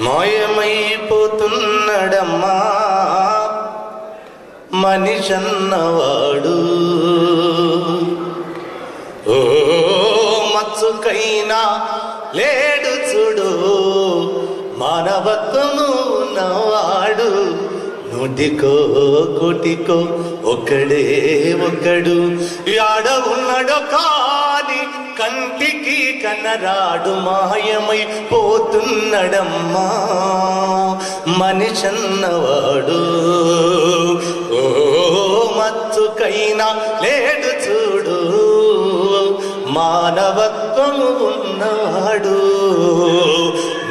మాయమైపోతున్నాడమ్మా. మనిషన్నవాడు. ఓ మచ్చుకైనా లేడు చూడు. మానవత్వము ఉన్నవాడు. నూటికో కోటికో ఒక్కడే ఒక్కడు. యాడ ఉన్నాడో కా కంటికి కనరాడు మాయమై పోతున్నడమ్మా. మనిషన్నవాడు. ఓ మత్తుకైనా లేడు చూడు. మానవత్వము ఉన్నవాడు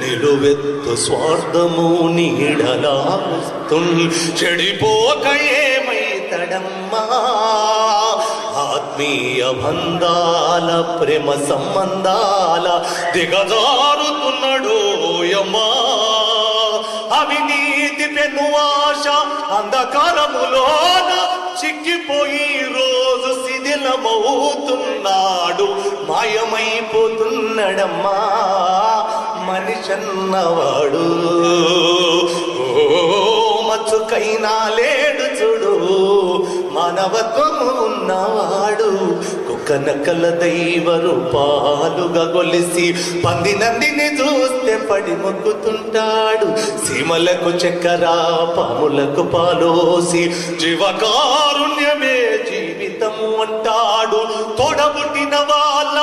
నిలువెత్తు స్వార్థము నీడలా చెడిపోక ఏమైతడమ్మా. ఆత్మీయ బంధాల ప్రేమ సంబంధాల దిగజారుతున్నాడు యమ్మా. అవినీతి ఆశ అంధకారములోన చిక్కిపోయి రోజు శిథిలమవుతున్నాడు. మాయమైపోతున్నాడమ్మా. మనిషన్నవాడు. ఓ మచ్చుకైనా లే మానవత్వము ఉన్నవాడు కుక్క నక్కల దైవ రూపాలుగా గొలిసి పంది నందిని చూస్తే పడి మొక్కుతుంటాడు. సీమలకు చక్కెర పాములకు పాలోసి జీవకారుణ్యమే జీవితము అంటాడు. తోడబుట్టిన వాళ్ళ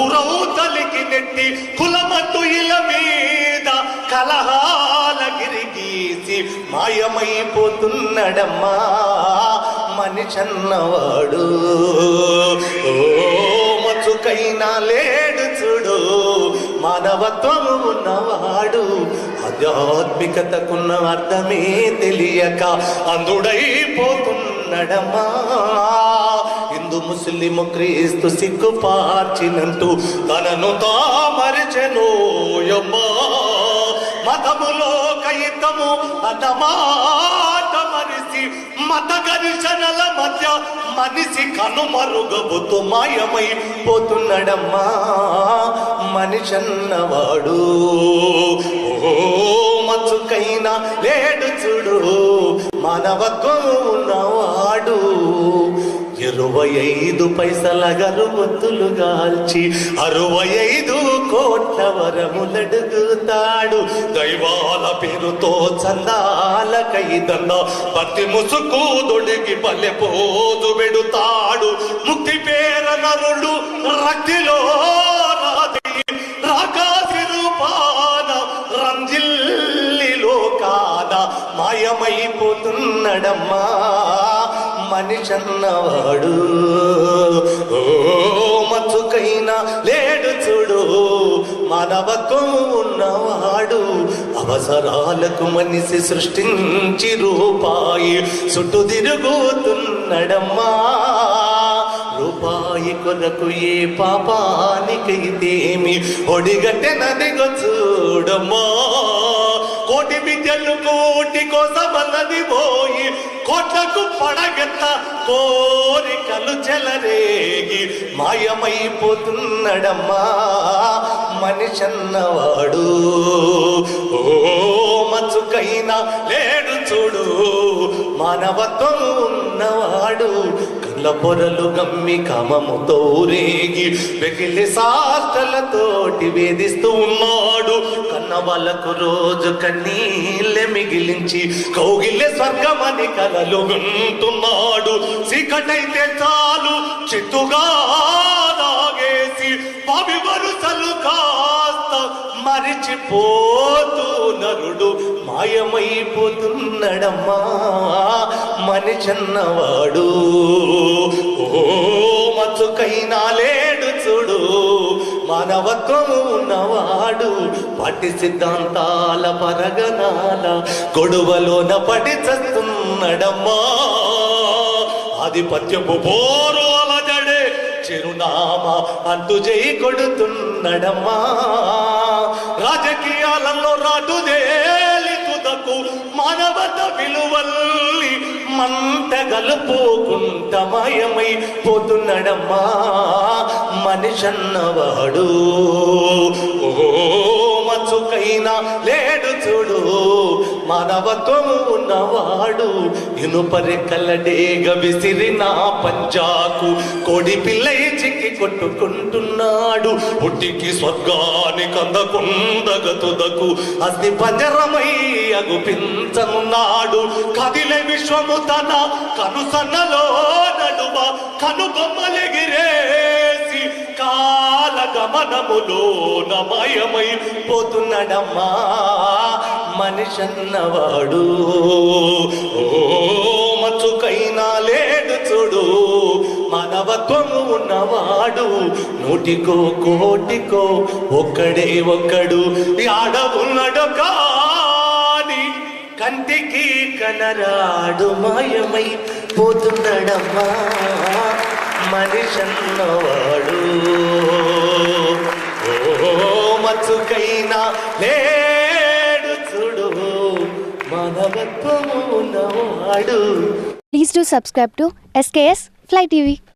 ఊరవుతలికి నెట్టి కులమట్టు ఇల మీద కలహాల గిరిగీసి మాయమైపోతున్నాడమ్మా. మనిషన్నవాడు ఓ మచుకైనా లేడు చూడు మానవత్వము ఉన్నవాడు. ఆధ్యాత్మికతకున్న అర్థమే తెలియక అందుడైపోతున్నడమా హిందూ ముస్లిం క్రీస్తు సిగ్గు పార్చినంటూ తనను తామరిచెనోయమ్మా. మతములో కయితము అన్నమాట మనిషి మత ఘర్షణల మధ్య మనిషి కనుమరుగబుతు మాయమై పోతున్నాడమ్మా మనిషన్నవాడు. ఓ మచ్చుకైనా లేడు చూడు మానవత్వం ఉన్నవాడు. ఇరవై ఐదు పైసల గరుమతులు గాల్చి అరవై ఐదు కోట్ల వరములడుగుతాడు దైవాల పేరుతో చందాల కైదన్న భక్తి ముసుకు దొడిగి పల్లె పోదు పెడుతాడు. ముక్తి పేర నరుడు రక్తిలో రంజిల్లిలో మాయమైపోతున్నడమ్మా. మనిషన్నవాడు ఓ మచ్చుకైనా లేడు చూడు మానవత్వం ఉన్నవాడు. అవసరాలకు మనిషి సృష్టించి రూపాయి చుట్టూ తిరుగుతున్నడమ్మా. రూపాయి కొరకు ఏ పాపానికైతేమి ఒడిగట్టెనదిగో చూడమ్మా. కోటి విద్యలు కోటి కోసమన్నది పోయి కోట్లకు పడగెత్త కోరికలు చెలరేగి మాయమైపోతున్నడమ్మా మనిషన్నవాడు. ఓ మచ్చుకైనా లేడు చూడు మానవత్వం ఉన్నవాడు కళ్ళ పొరలు గమ్మి కామముతో రేగి వెకిలి సాస్తలతోటి వేధిస్తూ ఉన్నాడు. కన్న వాళ్ళకు రోజు కన్నీళ్ళే మిగిలించి కౌగిల్లే స్వర్గమని కలలు గుంటున్నాడు. చీకటైతే చాలు చిత్తుగా దాగేసి పవి వరుసలు కాస్త మరిచిపోతూ నరుడు మాయమైపోతున్నాడమ్మా మనిషన్నవాడు ఓ మచ్చుకైనా లేడు చూడు మానవత్వము ఉన్నవాడు. పట్టి సిద్ధాంతాల పరగనాల గొడవలోన పడి చస్తున్నాడమ్మా. ఆధిపత్యపు పోరు అలజడే చిరునామా అంతు చేయి కొడుతున్నడమ్మా. రాజకీయాలలో రాటుదేలి తుదకు మానవత విలువల్లి మంట మాయమై పోతున్నడమ్మా మనిషన్నవాడు. ఓ మచ్చుకైనా లేడు చూడు మానవత్వము ఉన్నవాడు. ఇనుపరెక్కలడేగ విసిరిన పంజాకు కోడి పిల్లై చిక్క కొట్టుకుంటున్నాడు. పుట్టికి స్వర్గానికి అందకుందగతుదకు అగ్ని పంజరమై అగుపించనున్నాడు. కదిలే విశ్వము తన కనుసన్నలో నడుమ కనుబొమ్మలెగిరేసి కాల గమనములో నమయమై పోతున్నాడమ్మా. మనిషన్నవాడు. ఉన్నవాడు నూటికో కోటికో ఒక్కడే ఒక్కడు. ఆడ ఉన్నాడు కాని కంటికి కనరాడు మాయమై పోతున్నాడమ్మా. మనిషన్నవాడు. ఓ మచ్చుకైనా లేడు చూడు. మానవత్వము ఉన్నవాడు please to subscribe to SKS fly TV